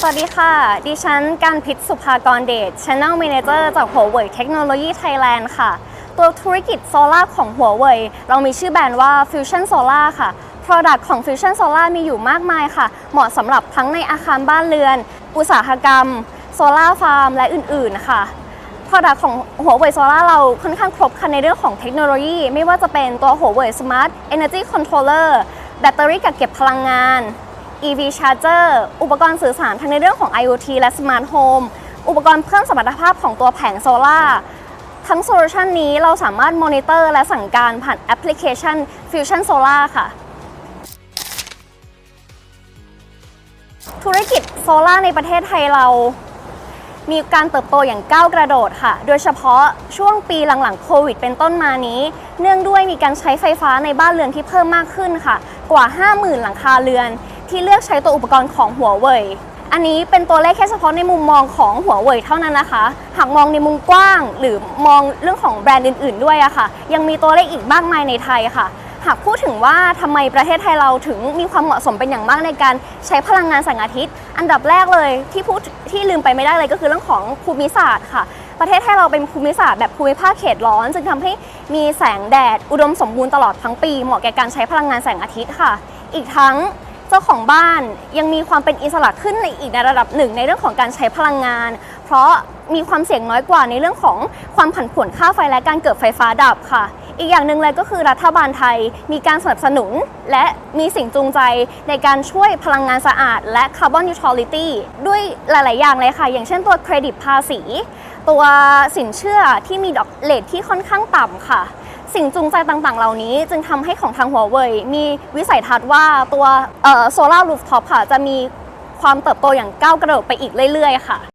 สวัสดีค่ะ ดิฉันการพิษสุภากรเดช Channel Manager จากหัวเว่ยเทคโนโลยีไทยแลนด์ค่ะ ตัวธุรกิจโซลาของหัวเว่ยเรามีชื่อแบรนด์ว่า Fusion Solar ค่ะ Product ของ Fusion Solar มีอยู่มากมายค่ะ เหมาะสำหรับทั้งในอาคารบ้านเรือน อุตสาหกรรม โซลาฟาร์ม และอื่นๆ ค่ะ Product ของหัวเว่ยโซล่าเราค่อนข้างครบคันในเรื่องของเทคโนโลยี ไม่ว่าจะเป็นตัวหัวเว่ย Smart Energy Controller แบตเตอรี่กักเก็บพลังงาน EV Charger อุปกรณ์สื่อสารทั้งในเรื่องของ IoT และ Smart Home อุปกรณ์เพิ่มสมรรถภาพของตัวแผงโซล่าทั้งโซลูชันนี้เราสามารถมอนิเตอร์และสั่งการผ่านแอปพลิเคชัน Fusion Solar ค่ะ ธุรกิจโซล่าในประเทศไทยเรา มีการเติบโตอย่างก้าวกระโดดค่ะ โดยเฉพาะช่วงปีหลังๆโควิดเป็นต้นมานี้ เนื่องด้วยมีการใช้ไฟฟ้าในบ้านเรือนที่เพิ่มมากขึ้นค่ะ กว่า 50,000 หลังคาเรือน ที่เลือกใช้ตัวอุปกรณ์ของหัวเว่ยอันนี้เป็นตัวเลขแค่เฉพาะในมุมมองของหัวเว่ยเท่านั้นนะคะ หากมองในมุมกว้าง หรือมองเรื่องของแบรนด์อื่น ๆ ด้วยอะค่ะ ยังมีตัวเลขอีกมากมายในไทยค่ะ หากพูดถึงว่าทำไมประเทศไทยเราถึงมีความเหมาะสมเป็นอย่างมากในการใช้พลังงานแสงอาทิตย์ อันดับแรกเลยที่พูดที่ลืมไปไม่ได้เลยก็คือเรื่องของภูมิศาสตร์ค่ะประเทศไทยเราเป็นภูมิศาสตร์แบบภูมิภาคเขตร้อน จึงทำให้มีแสงแดด อุดมสมบูรณ์ตลอดทั้งปี เหมาะแก่การใช้พลังงานแสงอาทิตย์ค่ะ อีกทั้ง เจ้าของบ้านยังมีความเป็นอิสระขึ้นในอีกในระดับหนึ่ง ในเรื่องของการใช้พลังงาน เพราะมีความเสี่ยงน้อยกว่าในเรื่องของความผันผวนค่าไฟและการเกิดไฟฟ้าดับค่ะ อีกอย่างหนึ่งเลยก็คือรัฐบาลไทยมีการสนับสนุน และมีสิ่งจูงใจในการช่วยพลังงานสะอาด และคาร์บอนนิวทรัลิตี้ด้วยหลาย ๆ อย่างเลยค่ะ อย่างเช่นตัวเครดิตภาษี ตัวสินเชื่อที่มีดอกเลทที่ค่อนข้างต่ำค่ะ สิ่งจูงใจต่างๆ เหล่านี้ จึงทำให้ของทางหัวเว่ยมีวิสัยทัศน์ว่าตัวโซลารูฟท็อปค่ะ จะมีความเติบโตอย่างก้าวกระโดดไปอีกเรื่อยๆ ค่ะ